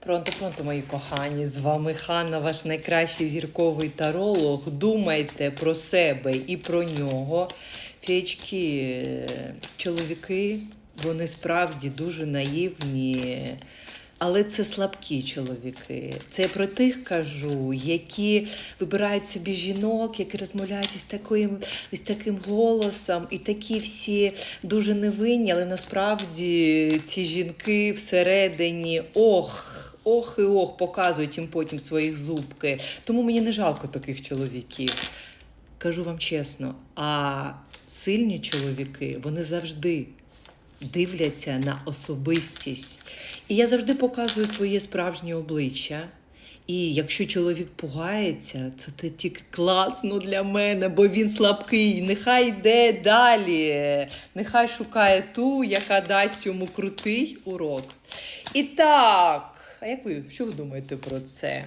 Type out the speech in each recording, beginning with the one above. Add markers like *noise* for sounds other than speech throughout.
Пронто, пронто, мої кохані, з вами Ханна, ваш найкращий зірковий таролог. Думайте про себе і про нього. Феєчки, е, чоловіки, вони справді дуже наївні. Але це слабкі чоловіки. Це я про тих кажу, які вибирають собі жінок, які розмовляють із таким, із таким голосом, і такі всі дуже невинні, але насправді ці жінки всередині ох. Ох і ох, показують їм потім своїх зубки. Тому мені не жалко таких чоловіків. Кажу вам чесно, а сильні чоловіки, вони завжди дивляться на особистість. І я завжди показую своє справжнє обличчя. І якщо чоловік пугається, то це тільки класно для мене, бо він слабкий. Нехай йде далі, нехай шукає ту, яка дасть йому крутий урок. І так, а як ви що ви думаєте про це?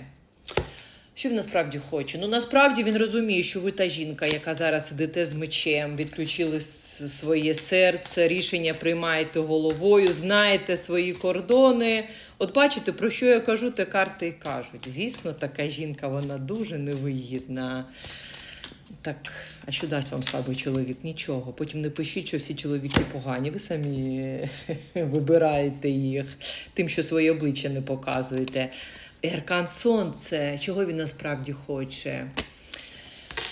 Що він насправді хоче? Ну насправді він розуміє, що ви та жінка, яка зараз сидите з мечем, відключили своє серце, рішення приймаєте головою, знаєте свої кордони. От бачите, про що я кажу, те карти і кажуть. Звісно, така жінка вона дуже невигідна. Так, а що дасть вам слабий чоловік? Нічого. Потім не пишіть, що всі чоловіки погані. Ви самі *laughs* вибираєте їх тим, що своє обличчя не показуєте. Еркан Сонце, чого він насправді хоче?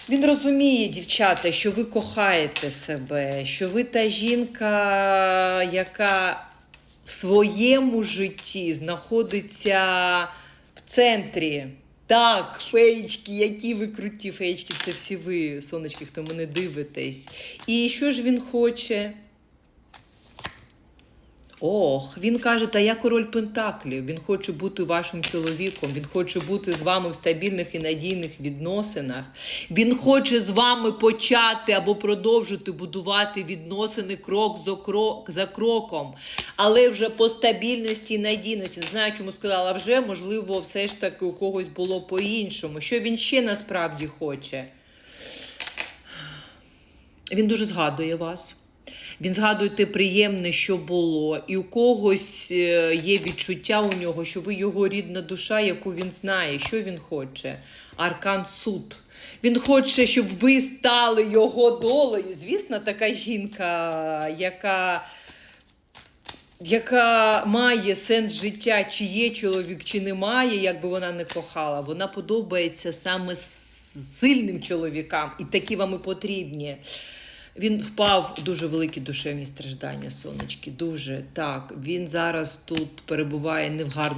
Він розуміє, дівчата, що ви кохаєте себе, що ви та жінка, яка в своєму житті знаходиться в центрі. Так, феєчки, які ви круті феєчки, це всі ви, сонечки, хто мене дивитесь. І що ж він хоче? Ох, він каже, та я король Пентаклів. Він хоче бути вашим чоловіком, він хоче бути з вами в стабільних і надійних відносинах. Він хоче з вами почати або продовжити будувати відносини крок за, крок, за кроком, але вже по стабільності і надійності. Знаю, чому сказала вже, можливо, все ж таки у когось було по-іншому. Що він ще насправді хоче? Він дуже згадує вас. Він згадує те приємне, що було, і у когось е, є відчуття у нього, що ви його рідна душа, яку він знає, що він хоче. Аркан суд. Він хоче, щоб ви стали його долею. Звісно, така жінка, яка яка має сенс життя, чи є чоловік, чи немає, як би вона не кохала, вона подобається саме сильним чоловікам, і такі вам і потрібні. Він впав в дуже великі душевні страждання, сонечки. Дуже так. Він зараз тут перебуває не в гарному.